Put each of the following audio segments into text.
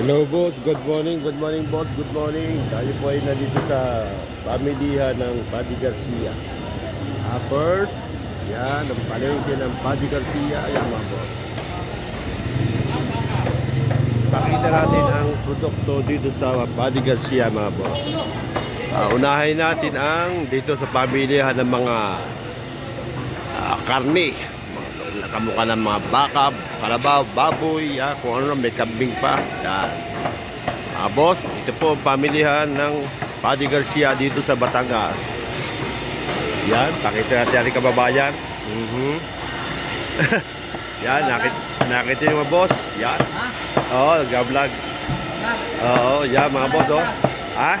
Hello boss, good morning, good morning boss, good morning. Tayo po ay nandito sa pamilihan ng Paddy Garcia. Ah, first, yan, ang palengke ng Paddy Garcia. Ayan mga boss. Pakita natin ang produkto dito sa Paddy Garcia mga boss. Ah, unahin natin ang dito sa pamilihan ng mga ah, karne. Nakamukha ng mga baka, kalabaw, baboy, yan, kung ano may kambing pa. Yan. Mga boss, ito po ang pamilihan ng Paddy Garcia dito sa Batangas. Yan, pakita natin ang kababayan. Mhm. yan, nakit nakita niyo mga boss. Yan. Oo, nag-vlog. Oo, yan mga boss. Oh. Ha?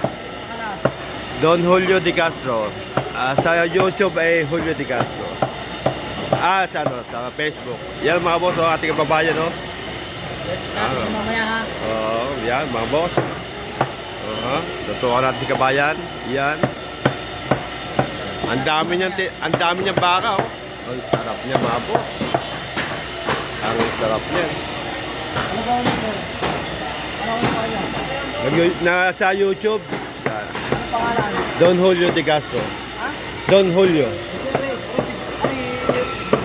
Don Julio Di Castro. Ah, sa YouTube ay Julio Di Castro. Ah, sa ano, sa Facebook. Yan mga boss, oh, ating kababayan, oh. Tapos mamaya ha. Oo, yan mga boss. Oo, totoo natin kabayan. Yan. Ang dami niyan, ang dami niyang baka, oh. Ang sarap niya mga boss. Ang sarap niya. Ano ba ulit sir? Ano ulit pa yan? Nag- nasa YouTube. Ano pangalan? Don Julio Di Castro. Ha? Don Julio.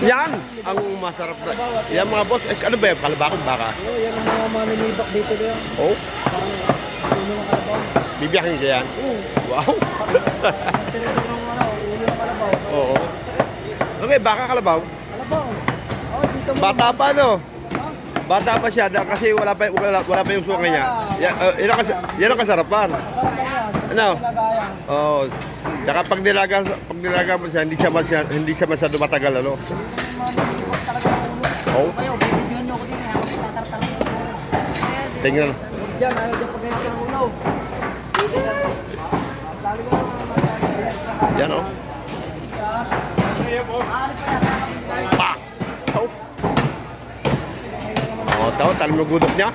Yan! Ang masarap na. Yan mga boss. Eh, ano ba yan? Kalabakon baka? oh, yan ang mga manimibak dito din. Oh, Parang ulo ng kalabaw. bibiyakin ka yan. Oo. Wow! Tinaturo ng ano, ulo ng kalabaw. Oo. Okay, baka kalabaw. Kalabaw. Oh, dito mo. Bata pa no? Bata pa siya kasi wala pa wala, wala pa yung suka niya. Yan, uh, yan, ang, kas- yan ang kasarapan. Yan. Ano? Oo. Tsaka pag nilaga, pag nilaga mo siya, hindi siya masya, hindi siya masyado matagal ano. Ng ng ulo. Tingnan. Dyan, ayaw dyan pagkaya ng ulo. Yan oh. Pa! Oh. Oh, tao, talim yung gudok niya.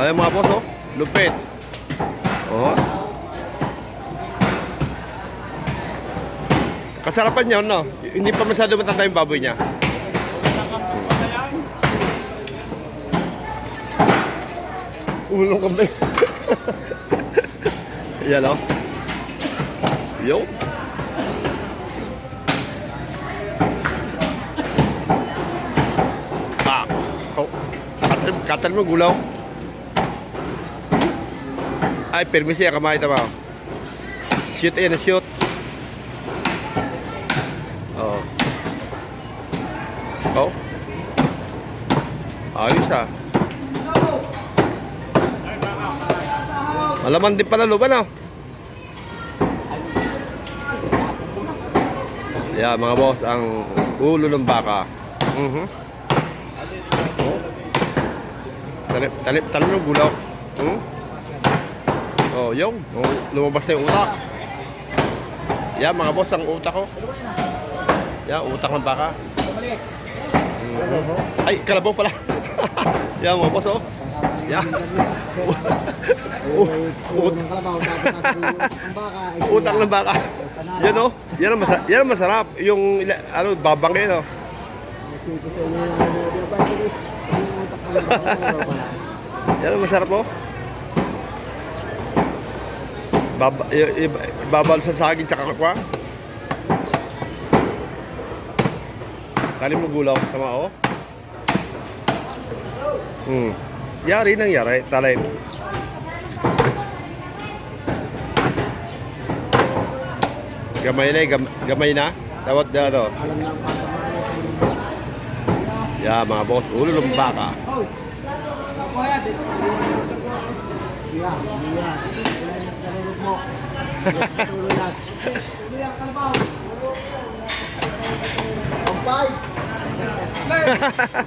Ay mga boss oh. Lupit. Oh. Kasarapan niya, no? Hindi pa masyado matanda yung baboy niya. Ulong kami. Yan oh. Yo. Ah. Oh. Katal, katal mo gulaw. Ay, permis siya kamay tama. Shoot in, shoot. Ayos ah. Malaman din pala luban ah. Yeah, mga boss, ang ulo ng baka. Mhm. Oh. Talip, talip, talip ng gulaw. Hmm? Oh, yung. Oh, lumabas na yung utak. Yeah, mga boss, ang utak ko. Yeah, utak ng baka. Mhm. Ay, kalabaw pala. Yeah, mga boss, oh. Yeah. Ulo ng kalabaw, tapos. Utang ng baka. Yan oh. Yan masarap. Yan ang. Yung ano, babang yun oh. Utak. Yan ang masarap oh. Baba, ibabal sa saging tsaka kakwa. Talim mo gulaw. Tama oh. Hmm. Yari nang yari. Talim. Gamay na gam, gamay na. Tawad na pagkamaan Yeah, mga boss. Ulo ng baka. Hoy!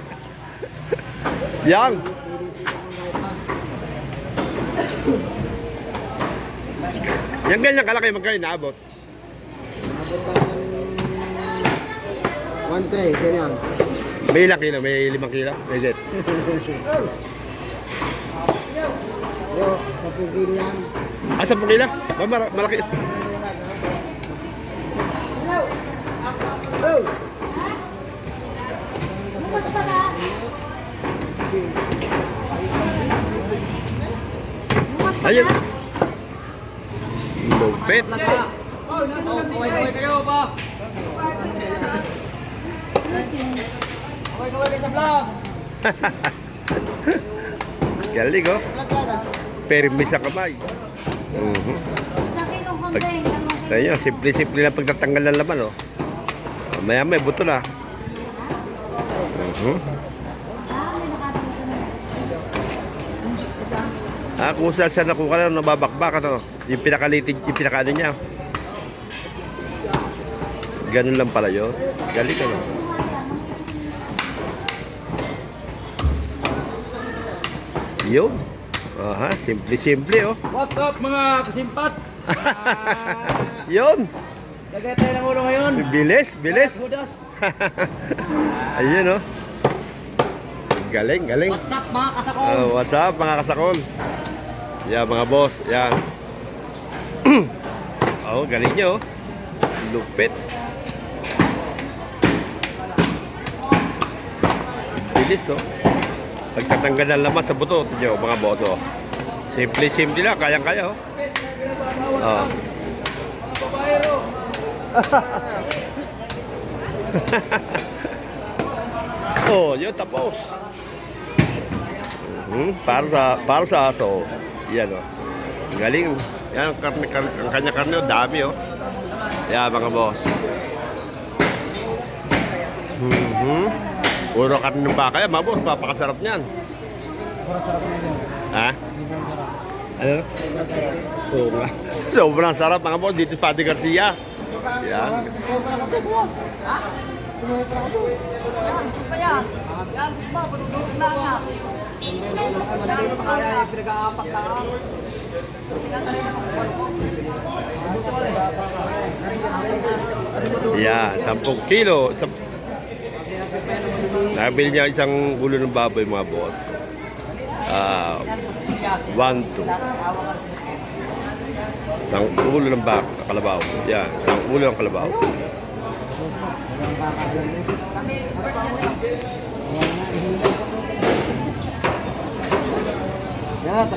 Yan. Yan ganyan kalaki magkano inaabot. Abot tayo ng one tray, ganyan. May ilang kilo? May limang kilo? Jet. Yo, 10 kilo yan. Ah, 10 kilo? Ba, mar- malaki. Ayun. Lupit. Kaway-kaway kayo ba? Kaway-kaway kayo sa vlog. Galing oh. Permi sa kamay. Mhm. Kilong kambing, dalawang Kaya simple-simple lang pagtatanggal ng laman oh. Maya may buto na. Mhm. Ah, kung saan siya nakuha na, nababakbak ano. Yung pinakalitid, yung pinakaano niya. Ganun lang pala yun. Galing ano. Yun. Aha, simple-simple oh. What's up mga kasimpat? Yun. Lagay tayo ng ulo ngayon. Bilis, bilis. Hudas. Ayun oh. Galing, galing. What's up mga kasakon? Oh, what's up mga kasakol? Yan mga boss, yan. oh, galing nyo. oh. Lupit. Bilis oh. Pagtatanggal ng laman sa buto, nyo mga boss oh. Simple-simple lang, kayang-kaya oh. Oh. oh, yun tapos. Hmm, para sa para sa aso. Yan oh. Galing. Yan karne, karne ang kanya karne oh, dami oh. Yan mga boss. Mhm. Puro karne ng baka yan, mga boss, papakasarap niyan. Ha? Ano? Oo nga. Sobrang sarap mga boss dito sa Garcia. Yan. Kaya, yan, nga. Yan, 10 kilo. Nabili niya isang gulo ng baboy mga boss. Ah, 1 2. Isang ulo ng bak, kalabaw. Yan, isang ulo ng kalabaw. Yan,